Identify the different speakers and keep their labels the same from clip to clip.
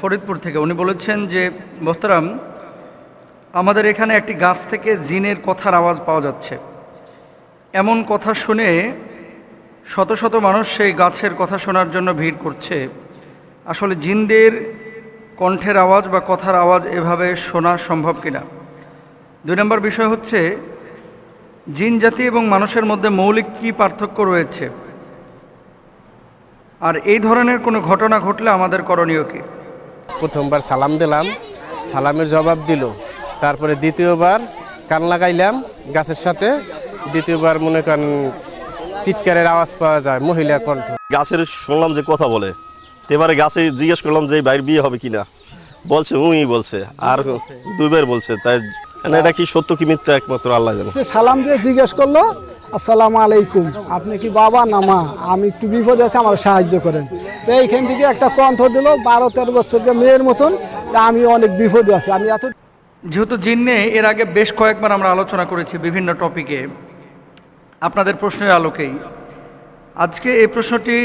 Speaker 1: ফরিদপুর থেকে। উনি বলেছেন যে, মোহতারাম, আমাদের এখানে একটি গাছ থেকে জিনের কথার আওয়াজ পাওয়া যাচ্ছে। এমন কথা শুনে শত শত মানুষ সেই গাছের কথা শোনার জন্য ভিড় করছে। আসলে জিনদের কণ্ঠের আওয়াজ বা কথার আওয়াজ এভাবে শোনা সম্ভব কিনা? দুই নম্বর বিষয় হচ্ছে, জিন জাতি এবং মানুষের মধ্যে মৌলিক কী পার্থক্য রয়েছে? আর এই ধরনের কোনো ঘটনা ঘটলে আমাদের করণীয় কী?
Speaker 2: প্রথমবার সালাম দিলাম। সালামের জবাব দিল। তারপরে দ্বিতীয়বার কান লাগাইলাম গাছের সাথে। দ্বিতীয়বার মনে করেন চিৎকারের আওয়াজ পাওয়া যায় মহিলা কণ্ঠ।
Speaker 3: গাছের শুনলাম যে কথা বলে। এবারে গাছে জিজ্ঞেস করলাম যে ভাইয়ের বিয়ে হবে কিনা। বলছে উই বলছে। আর দুইবার বলছে। তাই মানে এটা কি সত্য কি মিথ্যা একমাত্র আল্লাহ জানে।
Speaker 4: সালাম দিয়ে জিজ্ঞেস করল আসসালামু আলাইকুম। আপনি কি বাবা না মা? আমি একটু বিপদে আছে আমার সাহায্য করেন। তো এইখান থেকে একটা কণ্ঠ দিল, বারো তেরো বছরকে মেয়ের মতন। আমি অনেক বিপদে আছি। আমি এত
Speaker 1: যেহেতু জিন্নে, এর আগে বেশ কয়েকবার আমরা আলোচনা করেছি বিভিন্ন টপিকে আপনাদের প্রশ্নের আলোকেই আজকে এই প্রশ্নটি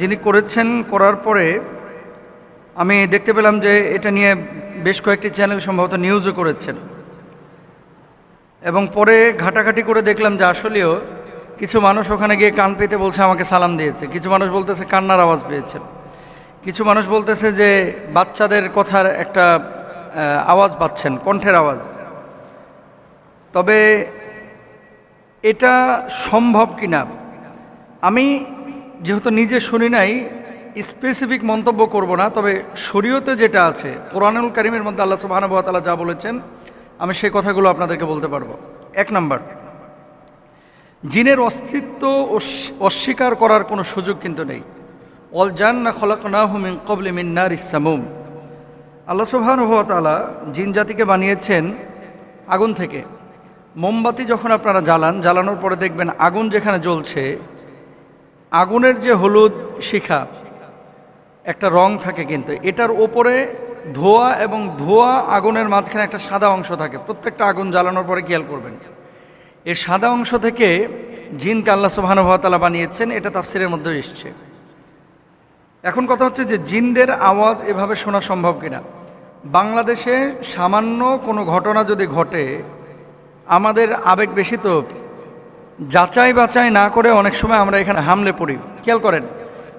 Speaker 1: যিনি করেছেন, করার পরে আমি দেখতে পেলাম যে এটা নিয়ে বেশ কয়েকটি চ্যানেল সম্ভবত নিউজও করেছেন। এবং পরে ঘাটাঘাটি করে দেখলাম যে আসলেও কিছু মানুষ ওখানে গিয়ে কান পেতে বলছে, আমাকে সালাম দিয়েছে। কিছু মানুষ বলতেছে, কান্নার আওয়াজ পেয়েছে কিছু মানুষ বলতেছে যে, বাচ্চাদের কথার একটা আওয়াজ পাচ্ছেন, কণ্ঠের আওয়াজ। তবে এটা সম্ভব কিনা? আমি যেহেতু নিজে শুনি নাই স্পেসিফিক মন্তব্য করব না, তবে শরীয়তে যেটা আছে, কোরআনুল কারিমের মধ্যে আল্লাহ সুবাহানুবাহ তাআলা যা বলেছেন, আমি সেই কথাগুলো আপনাদেরকে বলতে পারব। এক নাম্বার জিনের অস্তিত্ব অস- অস্বীকার করার কোনো সুযোগ কিন্তু নেই। অল খলাক না মিন কবলি মিন নার ইসামুম আল্লাহ সুবহানাহু তাআলা জিন জাতিকে বানিয়েছেন আগুন থেকে। মোমবাতি যখন আপনারা জ্বালান, জ্বালানোর পরে দেখবেন আগুন যেখানে জ্বলছে, আগুনের যে হলুদ শিখা, একটা রং থাকে কিন্তু। এটার ওপরে ধোয়া এবং ধোয়া আগুনের মাঝখানে একটা সাদা অংশ থাকে। প্রত্যেকটা আগুন জ্বালানোর পরে খেয়াল করবেন? এই সাদা অংশ থেকে জিনকে আল্লাহ সুবাহানুভাতালা বানিয়েছেন, এটা তাফসিরের মধ্যে এসছে। এখন কথা হচ্ছে যে জিনদের আওয়াজ এভাবে শোনা সম্ভব কিনা? বাংলাদেশে সামান্য কোনো ঘটনা যদি ঘটে, আমাদের আবেগ বেশি তো, যাচাই বাচাই না করে অনেক সময় আমরা এখানে হামলে পড়ি। খেয়াল করেন,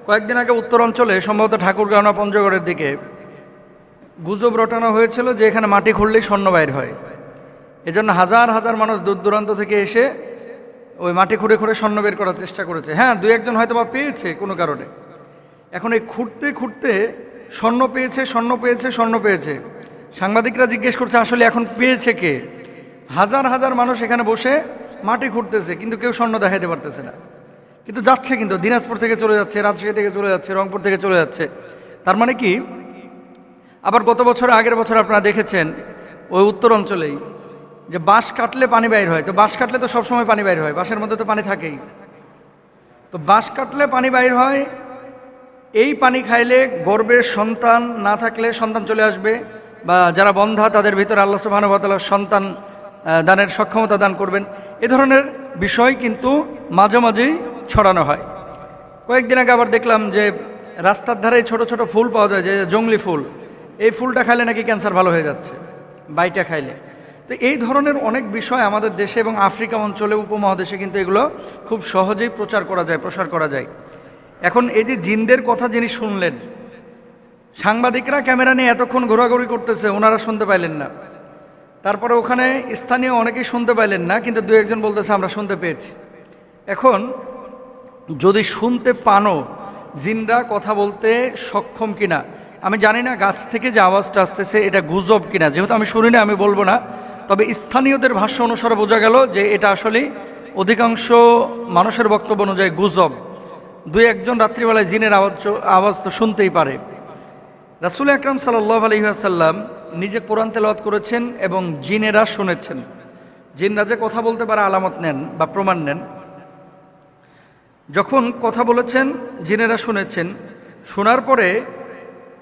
Speaker 1: কয়েকদিন আগে উত্তর অঞ্চলে সম্ভবত ঠাকুরগাঁও পঞ্চগড়ের দিকে গুজব রটানো হয়েছিল যে এখানে মাটি খুঁড়লেই স্বর্ণ বাইর হয়। এজন্য হাজার হাজার মানুষ দূর দূরান্ত থেকে এসে ওই মাটি খুঁড়ে খুঁড়ে স্বর্ণ বের করার চেষ্টা করেছে। হ্যাঁ দু একজন হয়তো বা পেয়েছে কোনো কারণে। এখন এই খুঁড়তে খুঁড়তে স্বর্ণ পেয়েছে স্বর্ণ পেয়েছে স্বর্ণ পেয়েছে। সাংবাদিকরা জিজ্ঞেস করছে, আসলে এখন পেয়েছে কে? হাজার হাজার মানুষ এখানে বসে মাটি খুঁড়তেছে, কিন্তু কেউ স্বর্ণ দেখাইতে পারতেছে না। কিন্তু যাচ্ছে কিন্তু, দিনাজপুর থেকে চলে যাচ্ছে, রাজশাহী থেকে চলে যাচ্ছে, রংপুর থেকে চলে যাচ্ছে। তার মানে কি? আবার গত বছর, আগের বছর আপনারা দেখেছেন, ওই উত্তর অঞ্চলেই যে বাঁশ কাটলে পানি বাইর হয়, তো বাঁশ কাটলে তো সবসময় পানি বাইর হয়, বাঁশের মধ্যে তো পানি থাকেই। তো বাঁশ কাটলে পানি বাইর হয়, এই পানি খাইলে গর্বের সন্তান না থাকলে সন্তান চলে আসবে, বা যারা বন্ধা তাদের ভিতরে আল্লাহ সুবাহানুভাতালা সন্তান দানের সক্ষমতা দান করবেন। এ ধরনের বিষয় কিন্তু মাঝে মাঝেই ছড়ানো হয়। কয়েকদিন আগে আবার দেখলাম যে রাস্তার ধারে ছোট ছোট ফুল পাওয়া যায়, যে জঙ্গলি ফুল। এই ফুলটা খাইলে নাকি ক্যান্সার ভালো হয়ে যাচ্ছে, বাইটা খাইলে। তো এই ধরনের অনেক বিষয় আমাদের দেশে এবং আফ্রিকা অঞ্চলে, উপমহাদেশে কিন্তু এগুলো খুব সহজেই প্রচার করা যায়, প্রসার করা যায়। এখন এই যে জিনদের কথা যিনি শুনলেন, সাংবাদিকরা ক্যামেরা নিয়ে এতক্ষণ ঘোরাঘুরি করতেছে, ওনারা শুনতে পাইলেন না। তারপরে ওখানে স্থানীয় অনেকেই শুনতে পাইলেন না, কিন্তু দু একজন বলতেছে, আমরা শুনতে পেয়েছি। এখন যদি শুনতে পানো জিনরা কথা বলতে সক্ষম কিনা, আমি জানি না গাছ থেকে যে আওয়াজটা আসতেছে, এটা গুজব কিনা, যেহেতু আমি শুনি না, আমি বলব না। তবে স্থানীয়দের ভাষ্য অনুসারে বোঝা গেল যে এটা আসলে অধিকাংশ মানুষের বক্তব্য অনুযায়ী গুজব। দুই একজন রাত্রিবেলায় জিনের আওয়াজ আওয়াজ তো শুনতেই পারে। রাসুল আকরাম সাল্লাহ আলহিহাসাল্লাম নিজে কোরআন তেলাওয়াত করেছেন এবং জিনেরা শুনেছেন। জিনরা যে কথা বলতে পারে আলামত নেন বা প্রমাণ নেন। যখন কথা বলেছেন, জিনেরা শুনেছেন, শোনার পরে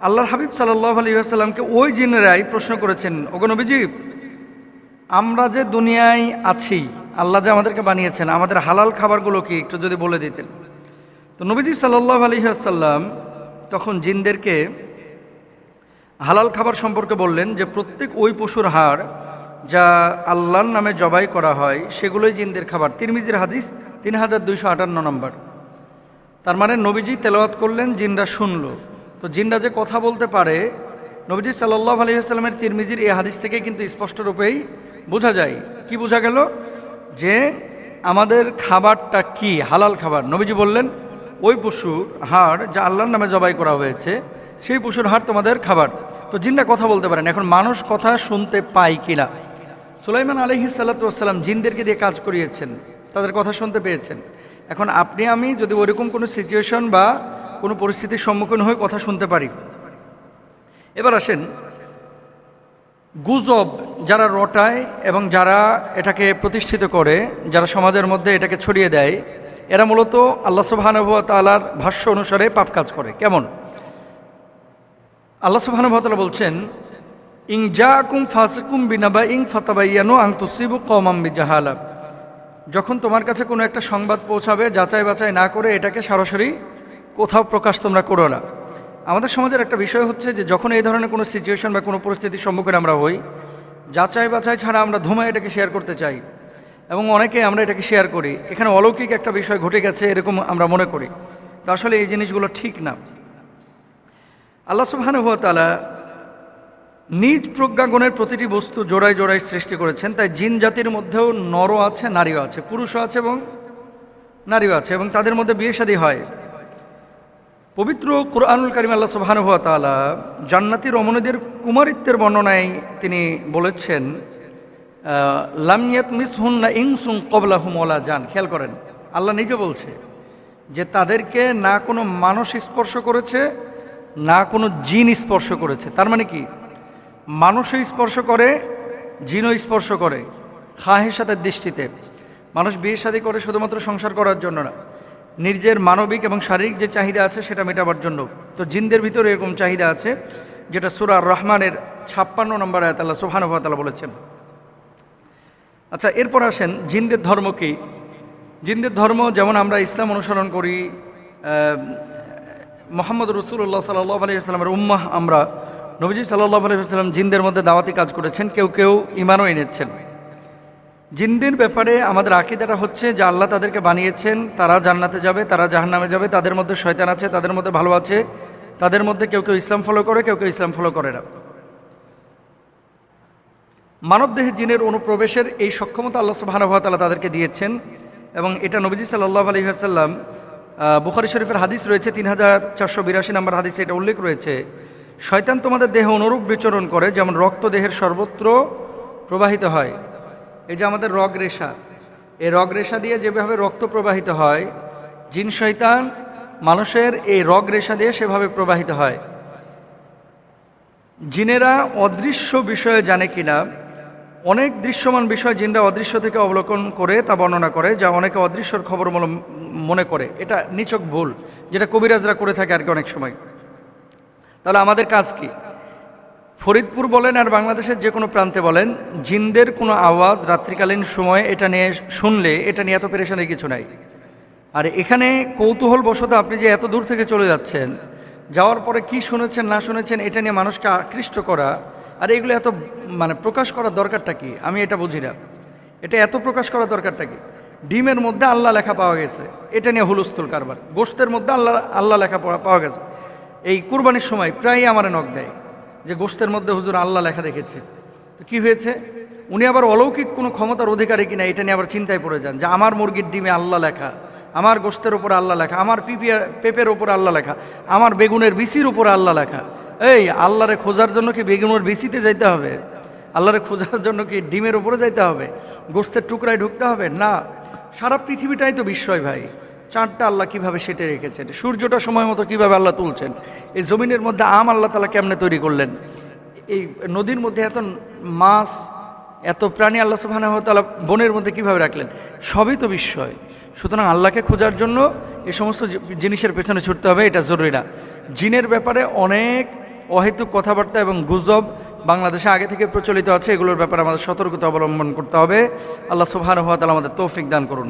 Speaker 1: আল্লাহর হাবিব সাল্লাহ আলহিহাসাল্লামকে ওই জিনেরাই প্রশ্ন করেছেন, ওগো নবীজি আমরা যে দুনিয়ায় আছি, আল্লাহ যে আমাদেরকে বানিয়েছেন, আমাদের হালাল খাবারগুলো কি একটু যদি বলে দিতেন। তো নবীজি সাল্লাহ আলহিহাসাল্লাম তখন জিনদেরকে হালাল খাবার সম্পর্কে বললেন যে, প্রত্যেক ওই পশুর হাড় যা আল্লাহর নামে জবাই করা হয়, সেগুলোই জিনদের খাবার। তিরমিজির হাদিস তিন হাজার দুইশো আটান্ন নম্বর। তার মানে নবীজি তেলাওয়াত করলেন, জিনরা শুনল। তো জিনরা যে কথা বলতে পারে, নবীজি সাল্লাহ আলহিহাস্লামের তিরমিজির এই হাদিস থেকে কিন্তু স্পষ্ট রূপেই বোঝা যায়। কি বোঝা গেল? যে আমাদের খাবারটা কি? হালাল খাবার। নবীজি বললেন, ওই পশুর হাড় যা আল্লাহর নামে জবাই করা হয়েছে, সেই পশুর হাড় তোমাদের খাবার। তো জিনরা কথা বলতে পারেন। এখন মানুষ কথা শুনতে পায় কিনা? সুলাইমান আলহি সাল্লাতাম জিনদেরকে দিয়ে কাজ করিয়েছেন, তাদের কথা শুনতে পেয়েছেন। এখন আপনি, আমি যদি ওরকম কোনো সিচুয়েশন বা কোনো পরিস্থিতির সম্মুখীন হয়ে কথা শুনতে পারি। এবার আসেন গুজব যারা রটায় এবং যারা এটাকে প্রতিষ্ঠিত করে, যারা সমাজের মধ্যে এটাকে ছড়িয়ে দেয়, এরা মূলত আল্লাহ সুবাহানুভ তালার ভাষ্য অনুসারে পাপ কাজ করে। কেমন? আল্লাহ সুবাহানুভ তালা বলছেন, ইং জা কুম ফাসিকুম বিনাবা ইং ফাতাবাইয়ানো আং তুসিবু কমাম জাহালা যখন তোমার কাছে কোনো একটা সংবাদ পৌঁছাবে যাচাই বাছাই না করে এটাকে সরাসরি কোথাও প্রকাশ তোমরা করো না। আমাদের সমাজের একটা বিষয় হচ্ছে যে যখন এই ধরনের কোনো সিচুয়েশন বা কোনো পরিস্থিতির সম্মুখীন আমরা হই, যাচাই বাছাই ছাড়া আমরা ধুমায় এটাকে শেয়ার করতে চাই। এবং অনেকে আমরা এটাকে শেয়ার করি। এখানে অলৌকিক একটা বিষয় ঘটে গেছে এরকম আমরা মনে করি। তো আসলে এই জিনিসগুলো ঠিক না। আল্লাহ সুবাহানুভতালা নিজ প্রজ্ঞাগণের প্রতিটি বস্তু জোড়ায় জোড়ায় সৃষ্টি করেছেন। তাই জিন জাতির মধ্যেও নরও আছে, নারীও আছে। পুরুষও আছে এবং নারীও আছে এবং তাদের মধ্যে বিয়ে শাদী হয়। পবিত্র কুরআনুল করিম আল্লাহ সুবাহানুভা তালা জান্নাতি রমণীদের কুমারিত্বের বর্ণনায় তিনি বলেছেন লামিয়াত মিস হুন্না ইংসুং কবলা হুমলা যান খেয়াল করেন, আল্লাহ নিজে বলছে যে তাদেরকে না কোনো মানুষ স্পর্শ করেছে, না কোনো জিন স্পর্শ করেছে। তার মানে কি? মানুষও স্পর্শ করে, জিনও স্পর্শ করে। খাহের সাথে দৃষ্টিতে। মানুষ বিয়ে শাদী করে শুধুমাত্র সংসার করার জন্য না। নিজের মানবিক এবং শারীরিক যে চাহিদা আছে সেটা মেটাবার জন্য। তো জিনদের ভিতরে এরকম চাহিদা আছে, যেটা সুরার রহমানের ছাপ্পান্ন নম্বর আয়াত আল্লাহ সুবহানুভাতালা বলেছেন। আচ্ছা এরপর আসেন, জিনদের ধর্ম কি? জিনদের ধর্ম যেমন আমরা ইসলাম অনুসরণ করি মোহাম্মদ রসুল্লাহ সাল্লাহ আলহিহাস্লামের উম্মাহ আমরা, নবীজি সাল্লাহ আলহিহাস্লাম জিনদের মধ্যে দাওয়াতি কাজ করেছেন, কেউ কেউ ইমানও এনেছেন। জিনদের ব্যাপারে আমাদের আকিদাটা হচ্ছে যে আল্লাহ তাদেরকে বানিয়েছেন, তারা জান্নাতে যাবে, তারা জাহান্নামে যাবে, তাদের মধ্যে শয়তান আছে, তাদের মধ্যে ভালো আছে, তাদের মধ্যে কেউ কেউ ইসলাম ফলো করে, কেউ কেউ ইসলাম ফলো করে না। মানবদেহে জিনের অনুপ্রবেশের এই সক্ষমতা আল্লাহ সুবাহানুভাতালা তাদেরকে দিয়েছেন এবং এটা নবীজি সাল্লাহ আলহিহাসাল্লাম বুখারি শরীফের হাদিস রয়েছে, তিন হাজার চারশো বিরাশি নম্বর হাদিসে এটা উল্লেখ রয়েছে। শয়তান তোমাদের দেহে অনুরূপ বিচরণ করে, যেমন রক্ত দেহের সর্বত্র প্রবাহিত হয়। এই যে আমাদের রগ রেশা, এই রগ রেশা দিয়ে যেভাবে রক্ত প্রবাহিত হয়, জিন শয়তান মানুষের এই রগ রেশা দিয়ে সেভাবে প্রবাহিত হয়। জিনেরা অদৃশ্য বিষয়ে জানে কিনা? অনেক দৃশ্যমান বিষয় জিনরা অদৃশ্য থেকে অবলোকন করে তা বর্ণনা করে, যা অনেকে অদৃশ্যর খবর মনে করে। এটা নিচক ভুল, যেটা কবিরাজরা করে থাকে আর কি অনেক সময়। তাহলে আমাদের কাজ কি? ফরিদপুর বলেন আর বাংলাদেশের যে কোনো প্রান্তে বলেন, জিনদের কোনো আওয়াজ রাত্রিকালীন সময়ে এটা নিয়ে শুনলে এটা নিয়ে এত পেরেশানের কিছু নাই। আর এখানে কৌতূহল বশত আপনি যে এত দূর থেকে চলে যাচ্ছেন, যাওয়ার পরে কি শুনেছেন, না শুনেছেন, এটা নিয়ে মানুষকে আকৃষ্ট করা, আর এগুলো এত মানে প্রকাশ করার দরকারটা কি? আমি এটা বুঝি না। এটা এত প্রকাশ করার দরকারটা কি? ডিমের মধ্যে আল্লাহ লেখা পাওয়া গেছে, এটা নিয়ে হুলস্থুল কারবার। গোস্তের মধ্যে আল্লাহ আল্লাহ লেখা পাওয়া- গেছে। এই কুরবানির সময় প্রায়ই আমার নখ দেয়। যে গোস্তের মধ্যে হুজুর আল্লাহ লেখা দেখেছে। তো কী হয়েছে? উনি আবার অলৌকিক কোনো ক্ষমতার অধিকারী কিনা এটা নিয়ে আবার চিন্তায় পড়ে যান যে আমার মুরগির ডিমে আল্লাহ লেখা, আমার গোস্তের উপর আল্লাহ লেখা, আমার পিপিয়া, পেঁপের ওপর আল্লাহ লেখা, আমার বেগুনের বিসির উপর আল্লাহ লেখা। এই, আল্লাহরে খোঁজার জন্য কি বেগুনের বিচিতে যাইতে হবে? আল্লাহরে খোঁজার জন্য কি ডিমের উপরে যাইতে হবে? গোস্তের টুকরায় ঢুকতে হবে? না। সারা পৃথিবীটাই তো বিস্ময় ভাই। চাঁদটা আল্লাহ কীভাবে সেটে রেখেছেন? সূর্যটা সময় মতো কীভাবে আল্লাহ তুলছেন? এই জমিনের মধ্যে আম আল্লাহ তালা কেমনে তৈরি করলেন? এই নদীর মধ্যে এত মাছ, এত প্রাণী আল্লাহ সুবাহানতালা বনের মধ্যে কীভাবে রাখলেন? সবই তো বিস্ময়। সুতরাং আল্লাহকে খোঁজার জন্য এ সমস্ত জিনিসের পেছনে ছুটতে হবে, এটা জরুরি না। জিনের ব্যাপারে অনেক অহেতুক কথাবার্তা এবং গুজব বাংলাদেশে আগে থেকে প্রচলিত আছে, এগুলোর ব্যাপারে আমাদের সতর্কতা অবলম্বন করতে হবে। আল্লাহ তাআলা আমাদের তৌফিক দান করুন।